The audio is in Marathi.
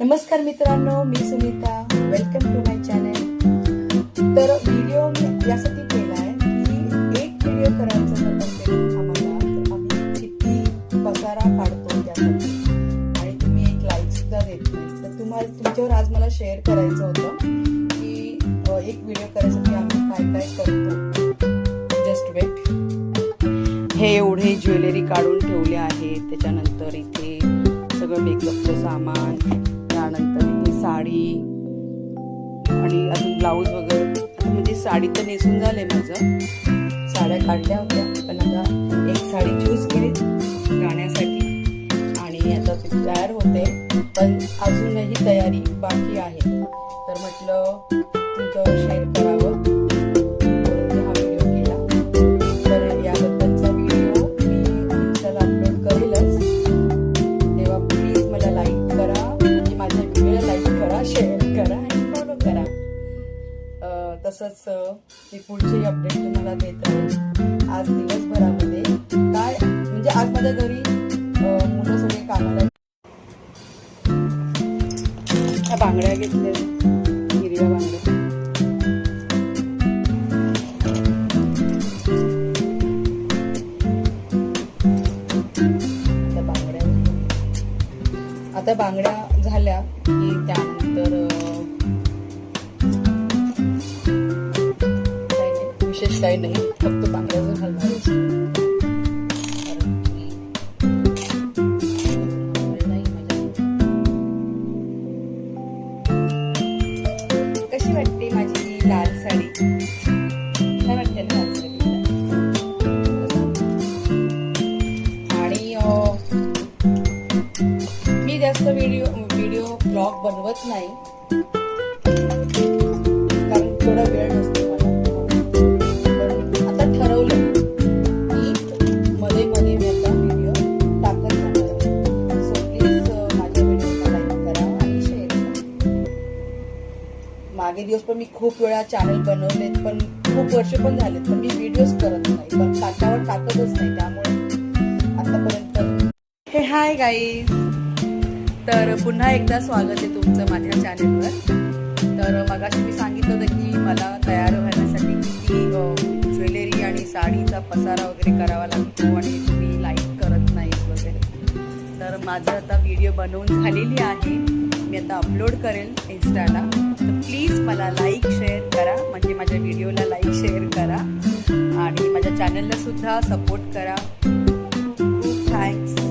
नमस्कार मित्रांनो मी Sunita. Welcome to my channel तर व्हिडिओ मी यासाठी केला आहे की एक व्हिडिओ करायचा जर असेल आम्हाला तर आम्ही किती पसारा काढतो त्यासाठी. आणि तुम्ही एक लाईक सुद्धा देत नाही. तर तुम्हाला तुमच्यावर आज मला शेअर करायचं होतं की एक व्हिडिओ करायसाठी आम्ही काय काय करतो. जस्ट वेट हे एवढे ज्वेलरी काढून ठेवले आहेत त्याच्यानंतर इथे सगळं मेकअपचं सामान त्यानंतर इथे साडी आणि अजून ब्लाऊज वगैरे. म्हणजे साडी तर नेसून झाले माझं. साड्या काढल्या होत्या पण आता एक साडी चूज केली गाण्यासाठी आणि आता ते तयार होते पण अजूनही तयारी बाकी आहे. तर म्हटलं तुमचं शेअर तसंच मी पुढचे अपडेट तुम्हाला देत राहील आज दिवसभरामध्ये. काय म्हणजे आज माझ्या घरी मुलं सगळे कामाला ह्या बांगड्या घेतल्या. हिरव्या बांगड्या. बांगड्या आता बांगड्या झाल्या की त्यानंतर विशेष काही नाही फक्त बांगड्यावर घालणार जास्त व्हिडिओ व्हिडिओ ब्लॉग बनवत नाही. मागे दिवस पण मी खूप वेळा चॅनल बनवलेत पण खूप वर्ष पण झालेत पण मी व्हिडिओज करत नाही. पण टाकावर टाकतच नाही त्यामुळे आतापर्यंत हे हाय गाईज तर पुन्हा एकदा स्वागत आहे तुमचं माझ्या चॅनलवर तर मगाशी मी सांगितलं होतं की मला तयार होण्यासाठी किती ज्वेलरी आणि साडीचा पसारा वगैरे करावा लागतो आणि तुम्ही लाईक करत नाहीत वगैरे. तर माझं आता व्हिडिओ बनवून झालेली आहे. मी आता अपलोड करेल इन्स्टाला प्लीज मला लाईक शेअर करा म्हणजे माझ्या व्हिडिओला लाईक शेअर करा आणि माझ्या चॅनलला सुद्धा सपोर्ट करा. खूप थँक्स.